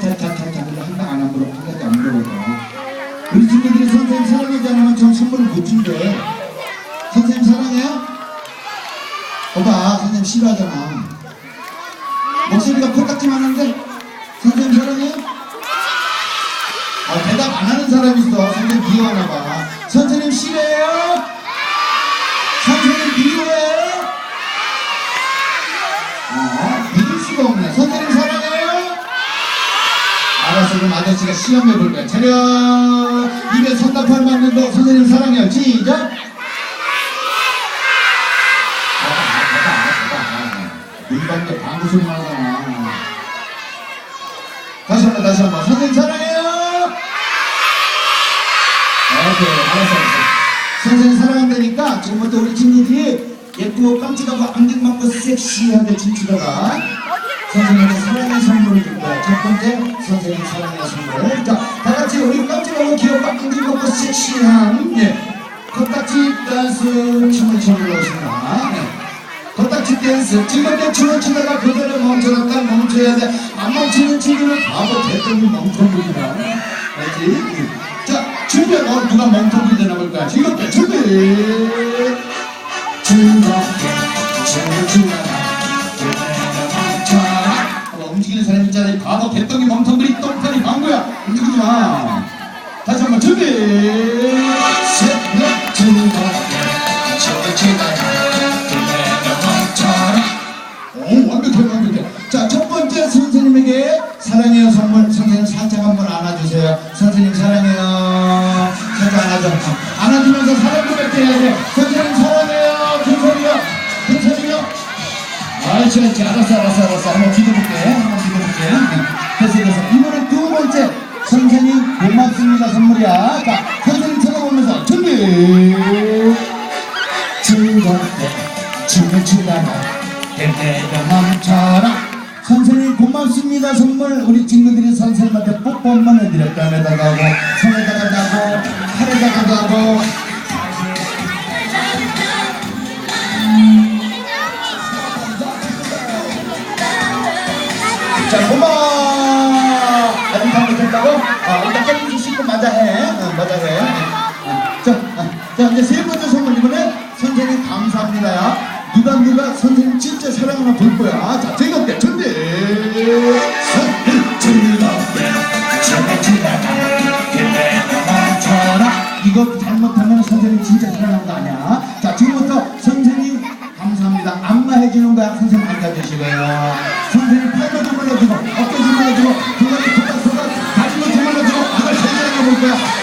타타타타타 한방 안 하고 한 개도 안 물어보고. 우리 친구들이 선생님 사랑하지 않으면 전 선물을 못 준대. 선생님 사랑해요? 오빠 선생님 싫어하잖아. 목소리가 코 같지만 한데 선생님 사랑해요? 아 대답 안 하는 사람 있어. 선생님 귀여워나 봐. 그럼 아저씨가 시험해 볼 거야. 차렷! 입에 손답할 맞는 거 선생님 사랑해요. 시작! 일반대 방구 소리 나잖아. 다시 한 번, 다시 한 번. 선생님 사랑해요! 오케이, 알았어, 알았어. 선생님 사랑한다니까 지금부터 우리 친구들이 예쁘고 깜찍하고 안경 맞고 섹시하게 춤추다가 선생님한테 사랑의 선물을 줄 거야. 첫 번째, 선생님 사랑의 선물. 자, 다 같이 우리 깜찍하고 귀엽고 안경맞고 섹시한, 예. 코딱지 댄스 춤을 춰보고 있습니다. 네. 코딱지 댄스 지금부터 춤을 추다가 그대로 멈춰놨다 멈춰야 돼. 안 멈추는 친구는 바보 대통이 멍텅구리다. 알지? 자, 준비. 어, 누가 멍텅구리 되나 볼까? 즐겁게 준비. 이 바보 개똥이 멍텅구리 똥파리 방구야. 움직이지 마. 다시 한번 준비. 셋, 넷, 즐겁게 춤을 추다가 그대로 멈춰라. 오, 완벽해, 완벽해. 자, 첫 번째 선생님에게 사랑해요 선물. 선생님 살짝 한번 안아주세요. 선생님 사랑해요. 살짝 안아줘. 어, 안아주면서 사랑 고백해야 돼. 선생님 사랑해요. 큰 소리요. 큰 소리요. 알지, 알지. 알았어, 알았어, 알았어. 한번 즐겁게 춤을 추다가 그대로 멈춰라. 선생님 고맙습니다 선물 우리 친구들이 선생님한테 뽀뽀 한번 해드려 뺨에다가 하고 손에다가도 하고 팔에다가도 하고 자, 고마워. 아직 다 못 했다고? 정말 이번에 선생님 감사합니다. 누가 누가 선생님 진짜 사랑하나 볼 거야. 자, 즐겁게 준비. 이거 잘못하면 선생님 진짜 사랑하는 거 아니야. 자, 지금부터 선생님 감사합니다. 안마 해주는 거야. 선생님 앉아주시고요. 선생님 팔도 주물러주고, 어깨 주물러주고, 등다리, 손가락, 손가락, 다리도 주물러주고, 아가 제대로 해볼 거야.